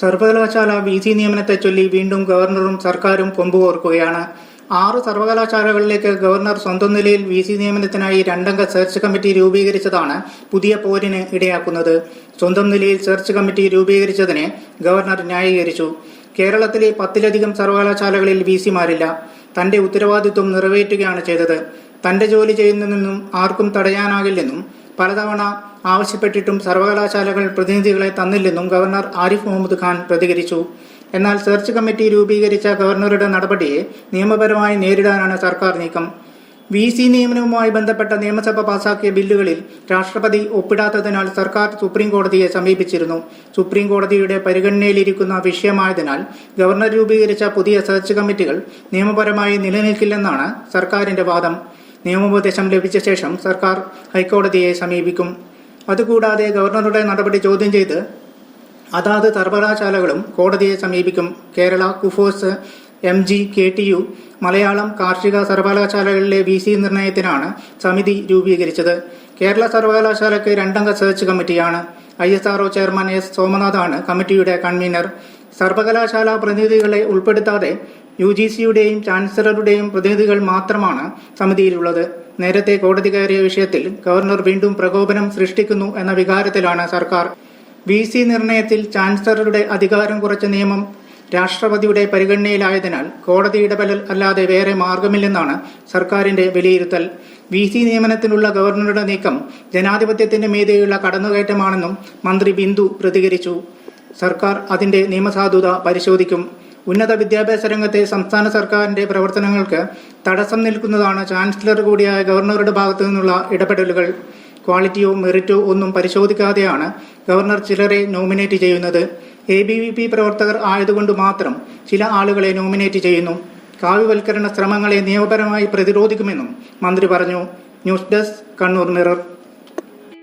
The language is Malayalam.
സർവകലാശാല വി സി നിയമനത്തെ ചൊല്ലി വീണ്ടും ഗവർണറും സർക്കാരും കൊമ്പുകോർക്കുകയാണ്. ആറ് സർവകലാശാലകളിലേക്ക് ഗവർണർ സ്വന്തം നിലയിൽ വി സി നിയമനത്തിനായി രണ്ടംഗ സെർച്ച് കമ്മിറ്റി രൂപീകരിച്ചതാണ് പുതിയ പോരിന് ഇടയാക്കുന്നത്. സ്വന്തം നിലയിൽ സെർച്ച് കമ്മിറ്റി രൂപീകരിച്ചതിനെ ഗവർണർ ന്യായീകരിച്ചു. കേരളത്തിലെ പത്തിലധികം സർവകലാശാലകളിൽ വി സിമാരില്ല തന്റെ ഉത്തരവാദിത്വം നിറവേറ്റുകയാണ് ചെയ്തത്. തന്റെ ജോലി ചെയ്യുന്നതെന്നും ആർക്കും തടയാനാകില്ലെന്നും പലതവണ ആവശ്യപ്പെട്ടിട്ടും സർവകലാശാലകൾ പ്രതിനിധികളെ തന്നില്ലെന്നും ഗവർണർ ആരിഫ് മുഹമ്മദ് ഖാൻ പ്രതികരിച്ചു. എന്നാൽ സെർച്ച് കമ്മിറ്റി രൂപീകരിച്ച ഗവർണറുടെ നടപടിയെ നിയമപരമായി നേരിടാനാണ് സർക്കാർ നീക്കം. വി സി നിയമനവുമായി ബന്ധപ്പെട്ട നിയമസഭ പാസാക്കിയ ബില്ലുകളിൽ രാഷ്ട്രപതി ഒപ്പിടാത്തതിനാൽ സർക്കാർ സുപ്രീം കോടതിയെ സമീപിച്ചിരുന്നു. സുപ്രീം കോടതിയുടെ പരിഗണനയിലിരിക്കുന്ന വിഷയമായതിനാൽ ഗവർണർ രൂപീകരിച്ച പുതിയ സെർച്ച് കമ്മിറ്റികൾ നിയമപരമായി നിലനിൽക്കില്ലെന്നാണ് സർക്കാരിന്റെ വാദം. നിയമോപദേശം ലഭിച്ച ശേഷം സർക്കാർ ഹൈക്കോടതിയെ സമീപിക്കും. അതുകൂടാതെ ഗവർണറുടെ നടപടി ചോദ്യം ചെയ്ത് അതാത് സർവകലാശാലകളും കോടതിയെ സമീപിക്കും. Kerala Kufos M G K T U Malayalam കാർഷിക സർവകലാശാലകളിലെ വി സി നിർണയത്തിനാണ് സമിതി രൂപീകരിച്ചത്. കേരള സർവകലാശാലയ്ക്ക് രണ്ടംഗ സെർച്ച് കമ്മിറ്റിയാണ്. I S R O chairman S സോമനാഥാണ് കമ്മിറ്റിയുടെ കൺവീനർ. സർവകലാശാല പ്രതിനിധികളെ ഉൾപ്പെടുത്താതെ യു ജി സിയുടെയും ചാൻസലറുടെയും പ്രതിനിധികൾ മാത്രമാണ് സമിതിയിലുള്ളത്. നേരത്തെ കോടതി കയറിയ വിഷയത്തിൽ ഗവർണർ വീണ്ടും പ്രകോപനം സൃഷ്ടിക്കുന്നു എന്ന വികാരത്തിലാണ് സർക്കാർ. വി സി നിർണയത്തിൽ ചാൻസലറുടെ അധികാരം കുറച്ച നിയമം രാഷ്ട്രപതിയുടെ പരിഗണനയിലായതിനാൽ കോടതി ഇടപെടൽ അല്ലാതെ വേറെ മാർഗമില്ലെന്നാണ് സർക്കാരിന്റെ വിലയിരുത്തൽ. വി സി നിയമനത്തിനുള്ള ഗവർണറുടെ നീക്കം ജനാധിപത്യത്തിന്റെ മീതെയുള്ള കടന്നുകയറ്റമാണെന്നും മന്ത്രി ബിന്ദു പ്രതികരിച്ചു. സർക്കാർ അതിന്റെ നിയമസാധുത പരിശോധിക്കും. ഉന്നത വിദ്യാഭ്യാസ രംഗത്തെ സംസ്ഥാന സർക്കാരിന്റെ പ്രവർത്തനങ്ങൾക്ക് തടസ്സം നിൽക്കുന്നതാണ് ചാൻസലർ കൂടിയായ ഗവർണറുടെ ഭാഗത്തു നിന്നുള്ള ഇടപെടലുകൾ. ക്വാളിറ്റിയോ മെറിറ്റോ ഒന്നും പരിശോധിക്കാതെയാണ് ഗവർണർ ചിലരെ നോമിനേറ്റ് ചെയ്യുന്നത്. എ ബി വി പി പ്രവർത്തകർ ആയതുകൊണ്ട് മാത്രം ചില ആളുകളെ നോമിനേറ്റ് ചെയ്യുന്നു. കാവ്യവൽക്കരണ ശ്രമങ്ങളെ നിയമപരമായി പ്രതിരോധിക്കുമെന്നും മന്ത്രി പറഞ്ഞു. News desk Kannur mirror.